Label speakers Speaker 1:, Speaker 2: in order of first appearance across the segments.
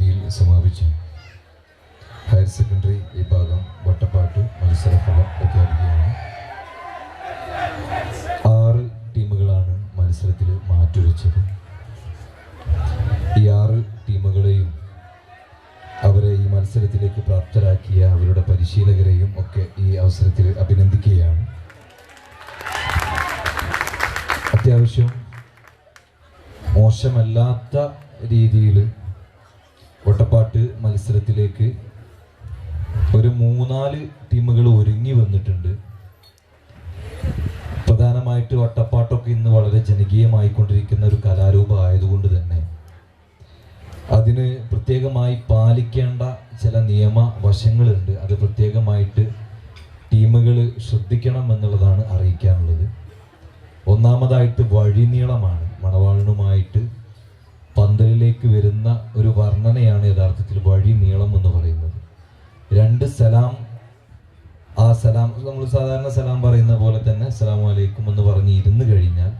Speaker 1: രീതിയിൽ സമാപിച്ചു. Higher secondary വിഭാഗം വട്ടപ്പാട്ട് മത്സരഫലം പ്രഖ്യാപിക്കുകയാണ്. ആറ് ടീമുകളാണ് മത്സരത്തിൽ മാറ്റുരച്ചത്. ഈ ആറ് ടീമുകളെയും അവരെ ഈ മത്സരത്തിലേക്ക് പ്രാപ്തരാക്കിയ അവരുടെ പരിശീലകരെയും ഒക്കെ ഈ അവസരത്തിൽ അഭിനന്ദിക്കുകയാണ്. അത്യാവശ്യം മോശമല്ലാത്ത രീതിയിൽ ഒട്ടപ്പാട്ട് മത്സരത്തിലേക്ക് ഒരു മൂന്നാൽ ടീമുകൾ ഒരുങ്ങി വന്നിട്ടുണ്ട്. പ്രധാനമായിട്ട് ഒട്ടപ്പാട്ടൊക്കെ ഇന്ന് വളരെ ജനകീയമായിക്കൊണ്ടിരിക്കുന്ന ഒരു കലാരൂപം ആയതുകൊണ്ട് തന്നെ. അതിന് പ്രത്യേകമായി പാലിക്കേണ്ട ചില നിയമ വശങ്ങളുണ്ട്. അത് പ്രത്യേകമായിട്ട് ടീമുകൾ ശ്രദ്ധിക്കണം എന്നുള്ളതാണ് അറിയിക്കാനുള്ളത്. ഒന്നാമതായിട്ട് വഴിനീളമാണ്. മണവാളിനുമായിട്ട് പന്തലിലേക്ക് വരുന്ന ഒരു വർണനയാണ് യഥാർത്ഥത്തിൽ വഴി നീളം എന്ന് പറയുന്നത്. രണ്ട് സലാം ആ സലാം നമ്മൾ സാധാരണ സലാം പറയുന്ന പോലെ തന്നെ സലാം അലൈക്കും എന്ന് പറഞ്ഞ് ഇരുന്ന് കഴിഞ്ഞാൽ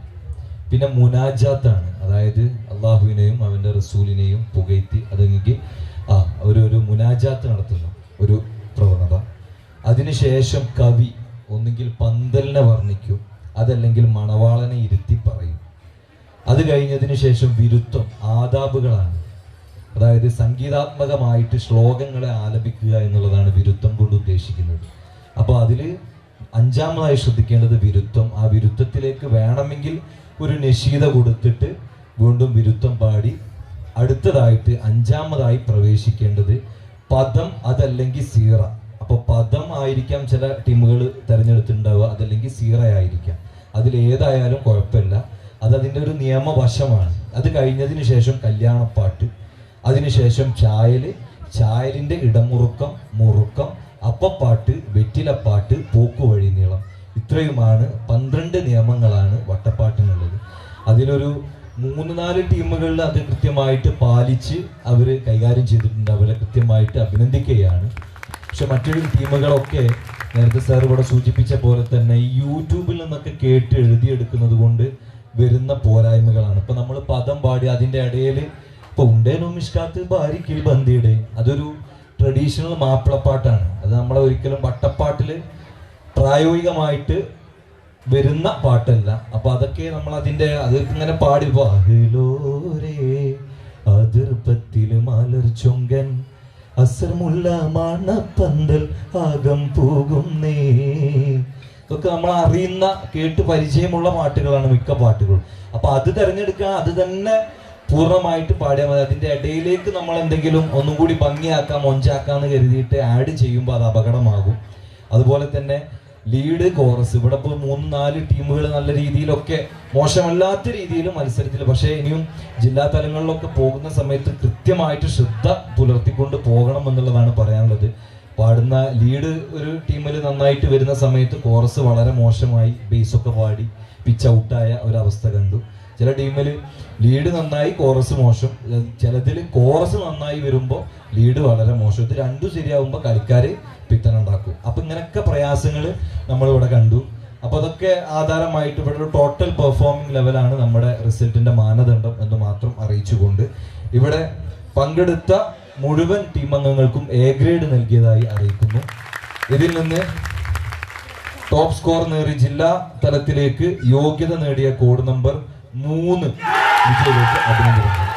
Speaker 1: പിന്നെ മുനാജാത്താണ്. അതായത് അള്ളാഹുവിനെയും അവന്റെ റസൂലിനെയും പുകയ്ത്തി അതെങ്കിൽ ആ ഒരു ഒരു മുനാജാത്ത് നടത്തുന്ന ഒരു പ്രവണത. അതിനുശേഷം കവി ഒന്നുകിൽ പന്തലിനെ വർണിക്കും അതല്ലെങ്കിൽ മണവാളനെ ഇരുത്തി അത് കഴിഞ്ഞതിന് ശേഷം വിരുദ്ധം ആദാബുകളാണ്. അതായത് സംഗീതാത്മകമായിട്ട് ശ്ലോകങ്ങളെ ആലപിക്കുക എന്നുള്ളതാണ് വിരുദ്ധം കൊണ്ട് ഉദ്ദേശിക്കുന്നത്. അപ്പോൾ അതിൽ അഞ്ചാമതായി ശ്രദ്ധിക്കേണ്ടത് വിരുദ്ധം. ആ വിരുദ്ധത്തിലേക്ക് വേണമെങ്കിൽ ഒരു നിശീത കൊടുത്തിട്ട് വീണ്ടും വിരുദ്ധം പാടി അടുത്തതായിട്ട് അഞ്ചാമതായി പ്രവേശിക്കേണ്ടത് പദം അതല്ലെങ്കിൽ സീറ. അപ്പോൾ പദം ആയിരിക്കാം ചില ടീമുകൾ തിരഞ്ഞെടുത്തിട്ടുണ്ടാവുക അതല്ലെങ്കിൽ സീറ ആയിരിക്കാം അതിൽ ഏതായാലും കുഴപ്പമില്ല. അത് അതിന്റെ ഒരു നിയമവശമാണ്. അത് കഴിഞ്ഞതിന് ശേഷം കല്യാണപ്പാട്ട് അതിനുശേഷം ചായൽ ചായലിന്റെ ഇടമുറുക്കം മുറുക്കം അപ്പപ്പാട്ട് വെറ്റിലപ്പാട്ട് പോക്കുവഴി നീളം. ഇത്രയുമാണ് പന്ത്രണ്ട് നിയമങ്ങളാണ് വട്ടപ്പാട്ടിനുള്ളത്. അതിലൊരു മൂന്ന് നാല് ടീമുകളിൽ അത് കൃത്യമായിട്ട് പാലിച്ച് അവർ കൈകാര്യം ചെയ്തിട്ടുണ്ട്. അവരെ കൃത്യമായിട്ട് അഭിനന്ദിക്കുകയാണ്. പക്ഷെ മറ്റൊരു ടീമുകളൊക്കെ നേരത്തെ സാർ ഇവിടെ സൂചിപ്പിച്ച പോലെ തന്നെ യൂട്യൂബിൽ നിന്നൊക്കെ കേട്ട് എഴുതിയെടുക്കുന്നത് കൊണ്ട് വരുന്ന പോരായ്മകളാണ്. ഇപ്പൊ നമ്മൾ പദം പാടി അതിന്റെ ഇടയിൽ ഇപ്പൊ ഉണ്ടേനോ മിഷ്കാത്ത്? ബാരിക്കിൽ ബന്ധിയുടെ അതൊരു ട്രഡീഷണൽ മാപ്പിളപ്പാട്ടാണ്. അത് നമ്മളെ ഒരിക്കലും വട്ടപ്പാട്ടിൽ പ്രായോഗികമായിട്ട് വരുന്ന പാട്ടല്ല. അപ്പൊ അതൊക്കെ നമ്മൾ അതിന്റെ അത് ഇങ്ങനെ പാടി അതിർപ്പത്തിൽ മലർ ചൊങ്കൻ അസർമുള്ള മണപ്പന്തൽ ആകം പോകും നേ. ഇതൊക്കെ നമ്മൾ അറിയുന്ന കേട്ട് പരിചയമുള്ള പാട്ടുകളാണ് മിക്ക പാട്ടുകളും. അപ്പൊ അത് തിരഞ്ഞെടുക്കുക അത് തന്നെ പൂർണമായിട്ട് പാടിയാൽ മതി. അതിന്റെ ഇടയിലേക്ക് നമ്മൾ എന്തെങ്കിലും ഒന്നും കൂടി ഭംഗിയാക്കാം മൊഞ്ചാക്കാന്ന് കരുതിയിട്ട് ആഡ് ചെയ്യുമ്പോൾ അത് അപകടമാകും. അതുപോലെ തന്നെ ലീഡ് കോറസ് ഇവിടെ ഇപ്പോൾ മൂന്ന് നാല് ടീമുകൾ നല്ല രീതിയിലൊക്കെ മോശമല്ലാത്ത രീതിയിൽ മത്സരത്തിൽ പക്ഷേ ഇനിയും ജില്ലാ തലങ്ങളിലൊക്കെ പോകുന്ന സമയത്ത് കൃത്യമായിട്ട് ശ്രദ്ധ പുലർത്തിക്കൊണ്ട് പോകണം എന്നുള്ളതാണ് പറയാനുള്ളത്. പാടുന്ന ലീഡ് ഒരു ടീമിൽ നന്നായിട്ട് വരുന്ന സമയത്ത് കോറസ് വളരെ മോശമായി ബേസ് ഒക്കെ പാടി പിച്ച് ഔട്ടായ ഒരവസ്ഥ കണ്ടു. ചില ടീമിൽ ലീഡ് നന്നായി കോറസ് മോശം. ചിലതിൽ കോറസ് നന്നായി വരുമ്പോൾ ലീഡ് വളരെ മോശം. ഇത് രണ്ടും ശരിയാവുമ്പോൾ കളിക്കാർ പിത്തനുണ്ടാക്കും അപ്പം ഇങ്ങനെയൊക്കെ പ്രയാസങ്ങൾ നമ്മളിവിടെ കണ്ടു. അപ്പോൾ അതൊക്കെ ആധാരമായിട്ട് ഇവിടെ ഒരു ടോട്ടൽ പെർഫോമിംഗ് ലെവലാണ് നമ്മുടെ റിസൾട്ടിന്റെ മാനദണ്ഡം എന്ന് മാത്രം അറിയിച്ചുകൊണ്ട് ഇവിടെ പങ്കെടുത്ത മുഴുവൻ ടീം അംഗങ്ങൾക്കും എ ഗ്രേഡ് നൽകിയതായി അറിയിക്കുന്നു. ഇതിൽ നിന്ന് ടോപ്പ് സ്കോർ നേറി ജില്ലാ തലത്തിലേക്ക് യോഗ്യത നേടിയ കോഡ് നമ്പർ മൂന്ന് വിജയിലേക്ക് അഭിനന്ദനം